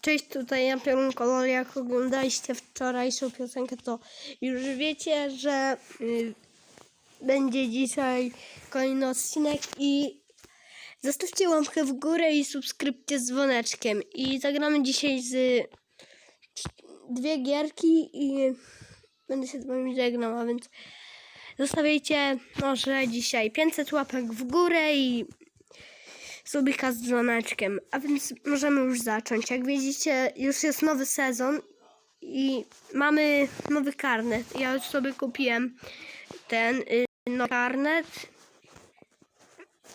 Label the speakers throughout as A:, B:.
A: Cześć, tutaj ja Piorun Kolor. Jak oglądaliście wczorajszą piosenkę, to już wiecie, że y, będzie dzisiaj kolejny odcinek i zostawcie łapkę w górę i subskrypcję z dzwoneczkiem. I zagramy dzisiaj z dwie gierki i będę się z wami żegnał, a więc zostawiajcie może dzisiaj 500 łapek w górę i subika z dzwoneczkiem. A więc możemy już zacząć. Jak widzicie, już jest nowy sezon i mamy nowy karnet. Ja już sobie kupiłem ten nowy karnet.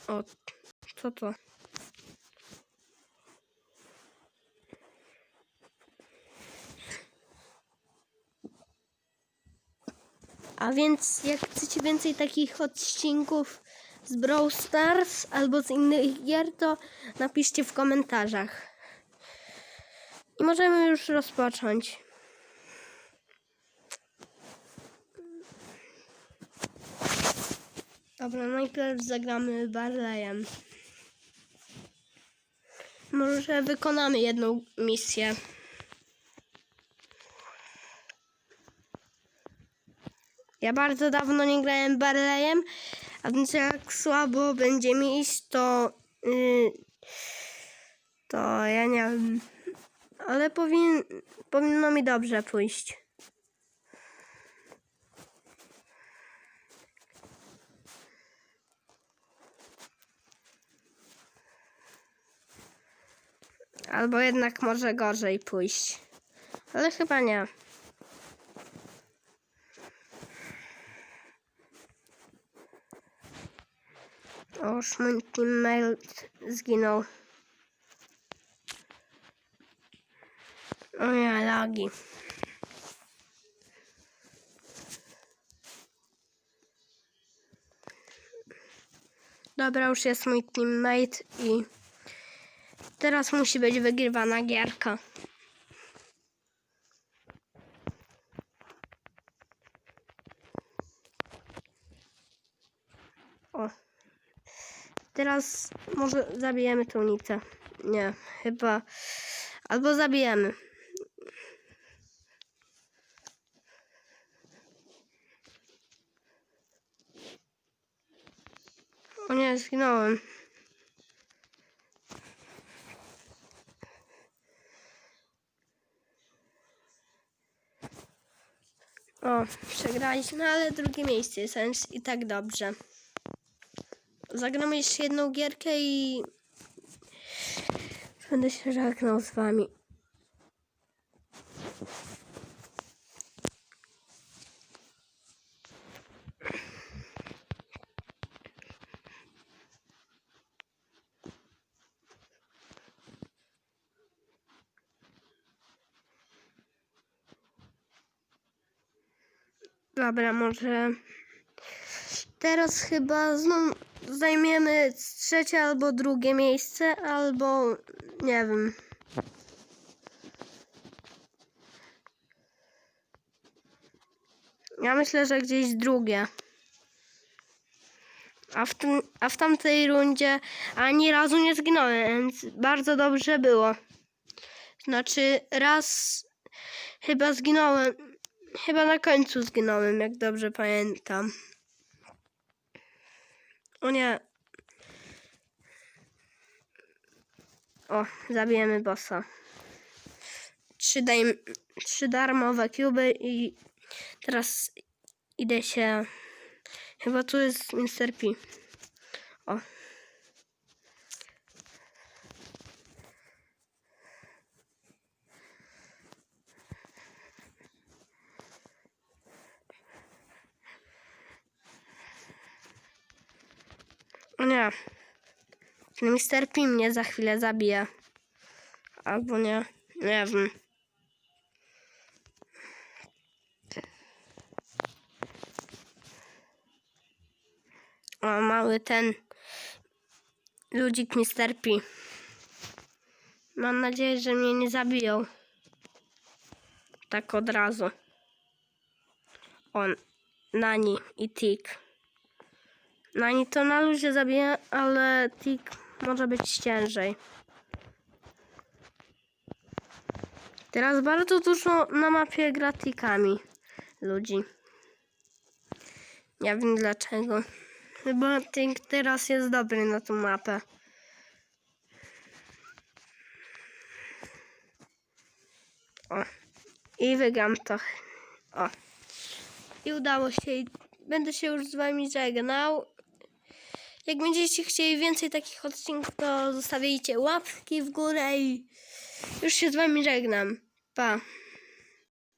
A: O, co to? A więc jak chcecie więcej takich odcinków z Brawl Stars albo z innych gier, to napiszcie w komentarzach. I możemy już rozpocząć. Dobra, najpierw zagramy Barleyem. Może wykonamy jedną misję. Ja bardzo dawno nie grałem Barleyem, a więc jak słabo będzie mi iść, to yy, to ja nie wiem. Ale powin, powinno mi dobrze pójść. Albo jednak może gorzej pójść. Ale chyba nie. O, mój teammate zginął. O nie, lagi. Dobra, już jest mój teammate i teraz musi być wygrywana gierka. O. Teraz może zabijemy tą nicę. Nie, chyba. Albo zabijemy. O nie, zginąłem. O, przegraliśmy, ale drugie miejsce jest i tak dobrze. Zagramy jeszcze jedną gierkę i będę się żegnał z wami. Dobra, może teraz chyba znów zajmiemy trzecie albo drugie miejsce, albo nie wiem. Ja myślę, że gdzieś drugie. A w, tym, a w tamtej rundzie ani razu nie zginąłem, więc bardzo dobrze było. Znaczy, raz chyba zginąłem, chyba na końcu zginąłem, jak dobrze pamiętam. O nie. O, zabijemy bossa. Trzy, daj, trzy darmowe kuby i teraz idę się... Chyba tu jest Mr. P. O. O nie. Ten Mr. P mnie za chwilę zabije. Albo nie. Nie wiem. O, mały ten ludzik Mr. P. Mam nadzieję, że mnie nie zabiją. Tak od razu. On, Nani i Tik. Nani to na luzie zabije, ale Tik może być ciężej. Teraz bardzo dużo na mapie gratikami ludzi. Nie wiem dlaczego. Chyba Tink teraz jest dobry na tą mapę. O. I wygram to. O. I udało się. I Będę się już z wami żegnał. Jak będziecie chcieli więcej takich odcinków, to zostawiajcie łapki w górę i już się z wami żegnam. Pa.